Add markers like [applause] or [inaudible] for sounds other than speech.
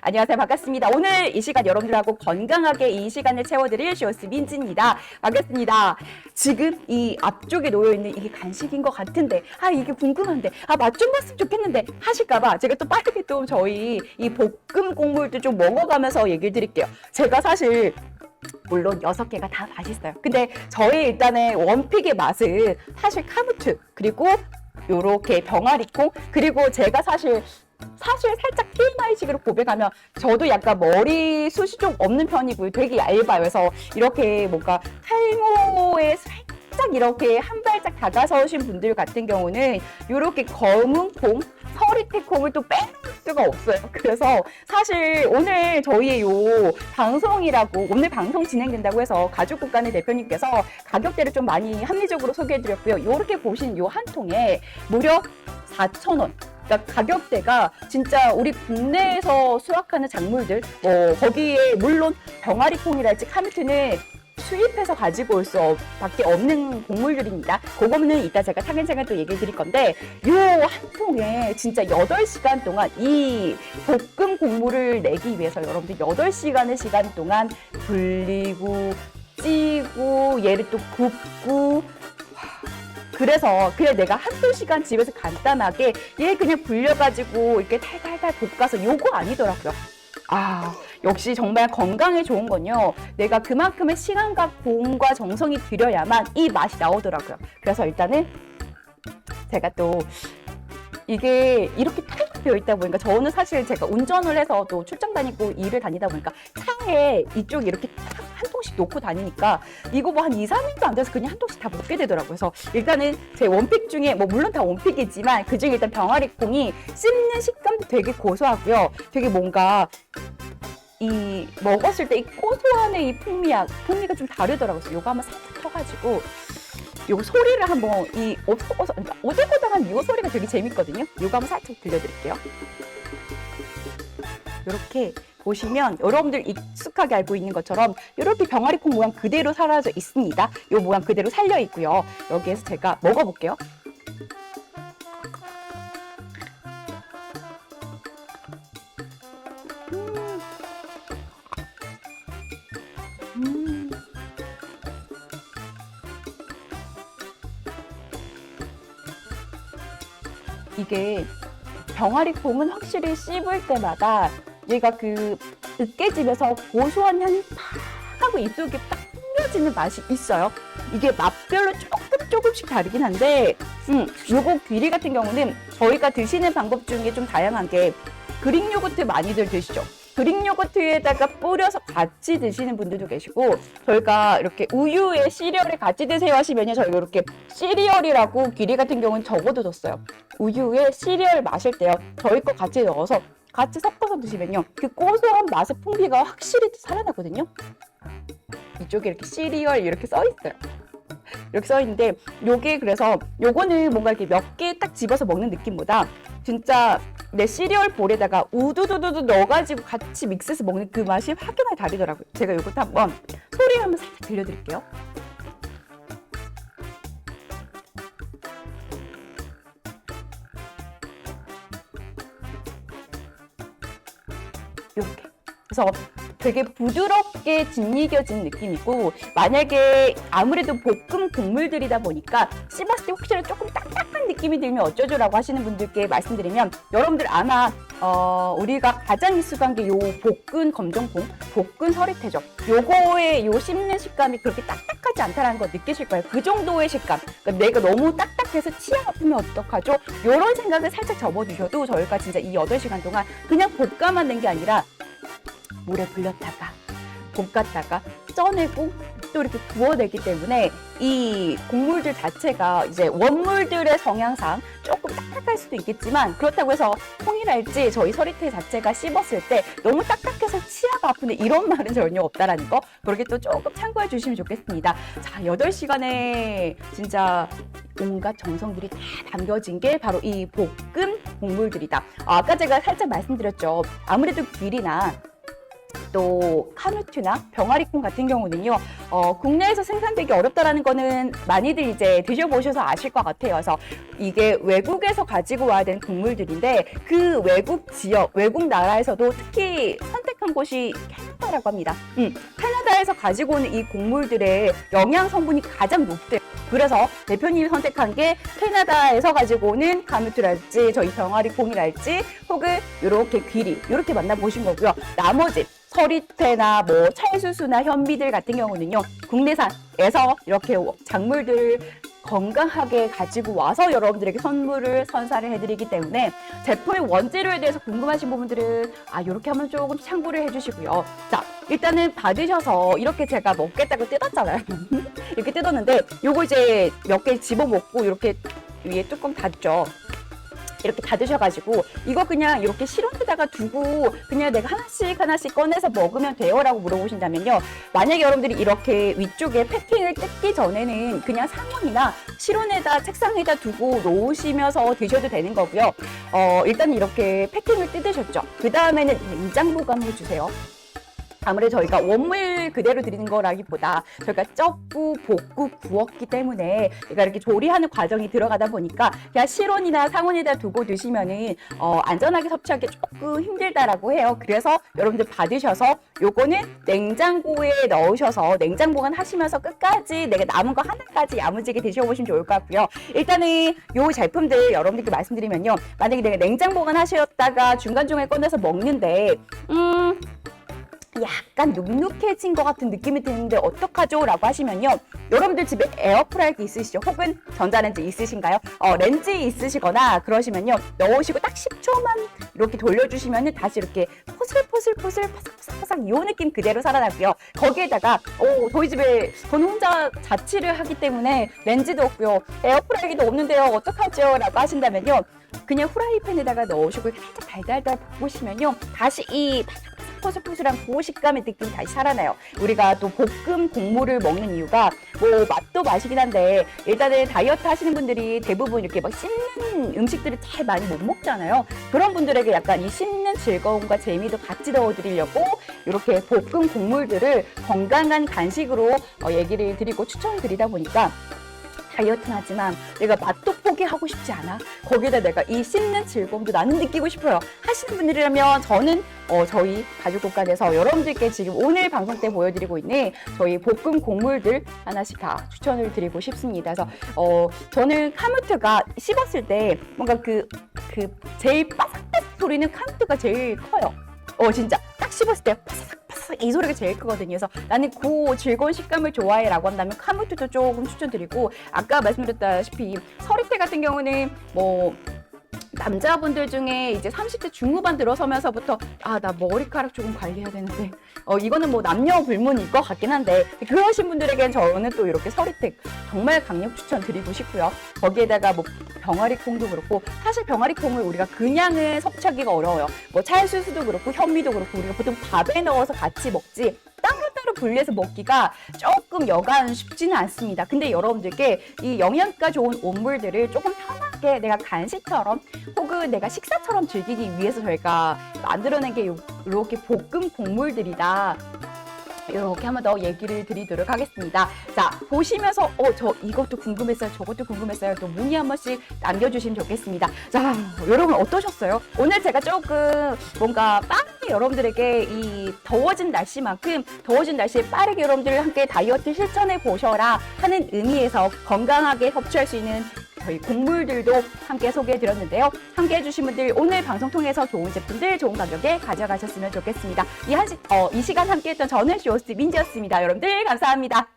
안녕하세요. 반갑습니다. 오늘 이 시간 여러분들하고 건강하게 이 시간을 채워드릴 쇼스 민지입니다. 반갑습니다. 지금 이 앞쪽에 놓여있는 이게 간식인 것 같은데, 아, 이게 궁금한데, 아, 맛 좀 봤으면 좋겠는데 하실까봐 제가 또 빠르게 또 저희 이 볶음 곡물도 좀 먹어가면서 얘기를 드릴게요. 제가 사실 물론 여섯 개가 다 맛있어요. 근데 저희 일단의 원픽의 맛은 사실 카무트 그리고 요렇게 병아리콩 그리고 제가 사실 사실 살짝 TMI식으로 고백하면 저도 약간 머리 숱이 좀 없는 편이고요. 되게 얇아요. 그래서 이렇게 뭔가 탈모에 살짝 이렇게 한 발짝 다가서신 분들 같은 경우는 이렇게 검은 콩, 서리태 콩을 또 빼놓을 수가 없어요. [laughs] 그래서 사실 오늘 저희의 요 방송이라고 오늘 방송 진행된다고 해서 가죽 국간의 대표님께서 가격대를 좀 많이 합리적으로 소개해드렸고요. 이렇게 보신 요 한 통에 무려 4,000원. 그러니까 가격대가 진짜 우리 국내에서 수확하는 작물들, 뭐 거기에 물론 병아리콩이랄지 카미트는 수입해서 가지고 올 수 밖에 없는 곡물들입니다. 그거는 이따 제가 차근차근 또 얘기 드릴 건데 요 한 통에 진짜 8시간 동안 이 볶음 곡물을 내기 위해서 여러분들 8시간의 시간 동안 불리고 찌고 얘를 또 굽고 그래서 그냥 내가 한두 시간 집에서 간단하게 얘 그냥 불려가지고 이렇게 탈탈탈 볶아서 요거 아니더라고요. 아, 역시 정말 건강에 좋은 건요. 내가 그만큼의 시간과 공과 정성이 들여야만 이 맛이 나오더라고요. 그래서 일단은 제가 또 이게 이렇게 탁 되어 있다 보니까 저는 사실 제가 운전을 해서 또 출장 다니고 일을 다니다 보니까 차에 이쪽에 이렇게 탁한 통씩 놓고 다니니까 이거 뭐 한 2, 3일도 안 돼서 그냥 한 통씩 다 먹게 되더라고요. 그래서 일단은 제 원픽 중에 뭐 물론 다 원픽이지만 그중에 일단 병아리 콩이 씹는 식감도 되게 고소하고요. 되게 뭔가 이 먹었을 때 이 고소한의 이 풍미야 풍미가 좀 다르더라고요. 요거 한번 살짝 터가지고 요 소리를 한번 이 어서 그러니까 오들오들한 요 소리가 되게 재밌거든요. 요거 한번 살짝 들려드릴게요. 이렇게 보시면 여러분들 익숙하게 알고 있는 것처럼 이렇게 병아리 콩 모양 그대로 사라져 있습니다. 요 모양 그대로 살려 있고요. 여기에서 제가 먹어볼게요. 이게 병아리콩은 확실히 씹을 때마다 얘가 그 으깨지면서 고소한 향이 팍 하고 입속에 딱 풍겨지는 맛이 있어요. 이게 맛별로 조금 조금씩 다르긴 한데, 음, 요거 귀리 같은 경우는 저희가 드시는 방법 중에 좀 다양한 게 그릭 요거트 많이들 드시죠. 그릭 요거트에다가 뿌려서 같이 드시는 분들도 계시고 저희가 이렇게 우유에 시리얼에 같이 드세요 하시면요 저희가 이렇게 시리얼이라고 귀리 같은 경우는 적어두었어요 우유에 시리얼 마실 때요 저희 거 같이 넣어서 같이 섞어서 드시면요 그 고소한 맛의 풍미가 확실히 살아나거든요 이쪽에 이렇게 시리얼 이렇게 써 있어요 이렇게 써 있는데 요게 그래서 요거는 뭔가 이렇게 몇 개 딱 집어서 먹는 느낌보다 진짜 내 시리얼 볼에다가 우두두두두 넣어가지고 같이 믹스해서 먹는 그 맛이 확연하게 다르더라고요. 제가 요것도 한번 소리 한번 살짝 들려드릴게요. 이렇게. 그래서 되게 부드럽게 짓이겨진 느낌이고 만약에 아무래도 볶음 곡물들이다 보니까 씹었을 때 혹시나 조금 딱딱한 느낌이 들면 어쩌죠라고 하시는 분들께 말씀드리면 여러분들 아마 어, 우리가 가장 익숙한 게 요 볶은 검정콩, 볶은 서리태죠. 요거의 요 씹는 식감이 그렇게 딱딱 하지 않다는 거 느끼실 거예요. 그 정도의 식감. 그러니까 내가 너무 딱딱해서 치아 아프면 어떡하죠? 요런 생각을 살짝 접어두셔도 저희가 진짜 이 8시간 동안 그냥 볶아만 낸 게 아니라 물에 불렸다가 볶았다가 쪄내고 또 이렇게 구워내기 때문에 이 곡물들 자체가 이제 원물들의 성향상 수도 있겠지만 그렇다고 해서 콩이랄지 저희 서리태 자체가 씹었을 때 너무 딱딱해서 치아가 아픈데 이런 말은 전혀 없다라는 거 그렇게 또 조금 참고해 주시면 좋겠습니다. 자, 8시간에 진짜 온갖 정성들이 다 담겨진 게 바로 이 볶음 곡물들이다. 아, 아까 제가 살짝 말씀드렸죠. 아무래도 귀리나 또 카누트나 병아리콩 같은 경우는요, 어, 국내에서 생산되기 어렵다라는 거는 많이들 이제 드셔보셔서 아실 것 같아요. 그래서 이게 외국에서 가지고 와야 되는 곡물들인데 그 외국 지역, 외국 나라에서도 특히 선택 한 곳이 캐나다라고 합니다. 음, 캐나다에서 가지고 오는 이 곡물들의 영양 성분이 가장 높대요. 그래서 대표님이 선택한 게 캐나다에서 가지고 오는 가누트랄지 저희 병아리 콩이랄지 혹은 이렇게 귀리 이렇게 만나보신 거고요. 나머지 서리태나 뭐 찰수수나 현미들 같은 경우는요 국내산에서 이렇게 작물들을 건강하게 가지고 와서 여러분들에게 선물을 선사를 해드리기 때문에 제품의 원재료에 대해서 궁금하신 부분들은 아 이렇게 하면 조금 참고를 해주시고요. 자 일단은 받으셔서 이렇게 제가 먹겠다고 뜯었잖아요. [laughs] 이렇게 뜯었는데 요거 이제 몇 개 집어 먹고 이렇게 위에 뚜껑 닫죠. 이렇게 닫으셔가지고 이거 그냥 이렇게 실온에다가 두고 그냥 내가 하나씩 하나씩 꺼내서 먹으면 돼요라고 물어보신다면요. 만약에 여러분들이 이렇게 위쪽에 패킹을 뜯기 전에는 그냥 상온이나 실온에다 책상에다 두고 놓으시면서 드셔도 되는 거고요. 어 일단 이렇게 패킹을 뜯으셨죠. 그 다음에는 냉장 보관해 주세요 아무래도 저희가 원물 그대로 드리는 거라기보다 저희가 쪘고 볶고 구웠기 때문에 제가 이렇게 조리하는 과정이 들어가다 보니까 그냥 실온이나 상온에다 두고 드시면은 어, 안전하게 섭취하기 조금 힘들다라고 해요. 그래서 여러분들 받으셔서 요거는 냉장고에 넣으셔서 냉장 보관하시면서 끝까지 내가 남은 거 하나까지 야무지게 드셔보시면 좋을 것 같고요. 일단은 요 제품들 여러분들께 말씀드리면요. 만약에 내가 냉장 보관하셨다가 중간중간에 꺼내서 먹는데 음 약간 눅눅해진 것 같은 느낌이 드는데 어떡하죠? 라고 하시면요. 여러분들 집에 에어프라이기 있으시죠? 혹은 전자레인지 있으신가요? 어, 렌즈 있으시거나 그러시면요. 넣으시고 딱 10초만 이렇게 돌려주시면 다시 이렇게 포슬포슬포슬 파삭파삭파삭 이 느낌 그대로 살아나고요. 거기에다가 오, 저희 집에 저는 혼자 자취를 하기 때문에 렌즈도 없고요. 에어프라이기도 없는데요. 어떡하죠? 라고 하신다면요. 그냥 후라이팬에다가 넣으시고 살짝 달달달 볶으시면요. 다시 이 포슬포슬한 고식감의 느낌이 다시 살아나요. 우리가 또 볶음 곡물을 먹는 이유가 뭐 맛도 맛이긴 한데 일단은 다이어트 하시는 분들이 대부분 이렇게 막 씹는 음식들을 잘 많이 못 먹잖아요. 그런 분들에게 약간 이 씹는 즐거움과 재미도 같이 넣어드리려고 이렇게 볶음 곡물들을 건강한 간식으로 어, 얘기를 드리고 추천을 드리다 보니까 다이어트는 하지만 내가 맛도 포기하고 싶지 않아. 거기다 내가 이 씹는 즐거움도 나는 느끼고 싶어요. 하시는 분들이라면 저는 어, 저희 가족 국간에서 여러분들께 지금 오늘 방송 때 보여드리고 있는 저희 볶음 곡물들 하나씩 다 추천을 드리고 싶습니다. 그래서 어, 저는 카무트가 씹었을 때 뭔가 그, 그 제일 바삭바삭 소리는 카무트가 제일 커요. 어 진짜 딱 씹었을 때 바삭 이 소리가 제일 크거든요. 그래서 나는 그 즐거운 식감을 좋아해라고 한다면 카무트도 조금 추천드리고 아까 말씀드렸다시피 서리태 같은 경우는 뭐 남자분들 중에 이제 30대 중후반 들어서면서부터 아 나 머리카락 조금 관리해야 되는데 어 이거는 뭐 남녀 불문일 것 같긴 한데 그러신 분들에겐 저는 또 이렇게 서리택 정말 강력 추천드리고 싶고요 거기에다가 뭐 병아리콩도 그렇고 사실 병아리콩을 우리가 그냥은 섭취하기가 어려워요 뭐 찰수수도 그렇고 현미도 그렇고 우리가 보통 밥에 넣어서 같이 먹지 따로따로 분리해서 먹기가 조금 여간 쉽지는 않습니다. 근데 여러분들께 이 영양가 좋은 온물들을 조금 편하게 내가 간식처럼 혹은 내가 식사처럼 즐기기 위해서 저희가 만들어낸 게 요- 이렇게 볶음 곡물들이다. 이렇게 한번 더 얘기를 드리도록 하겠습니다. 자, 보시면서, 어, 저 이것도 궁금했어요. 저것도 궁금했어요. 또 문의 한 번씩 남겨주시면 좋겠습니다. 자, 여러분 어떠셨어요? 오늘 제가 조금 뭔가 빠르게 여러분들에게 이 더워진 날씨만큼 더워진 날씨에 빠르게 여러분들 함께 다이어트 실천해 보셔라 하는 의미에서 건강하게 섭취할 수 있는 저희 곡물들도 함께 소개해 드렸는데요. 함께 해주신 분들 오늘 방송 통해서 좋은 제품들 좋은 가격에 가져가셨으면 좋겠습니다. 이 한 시, 어, 이 시간 함께 했던 저는 쇼스 민지였습니다. 여러분들 감사합니다.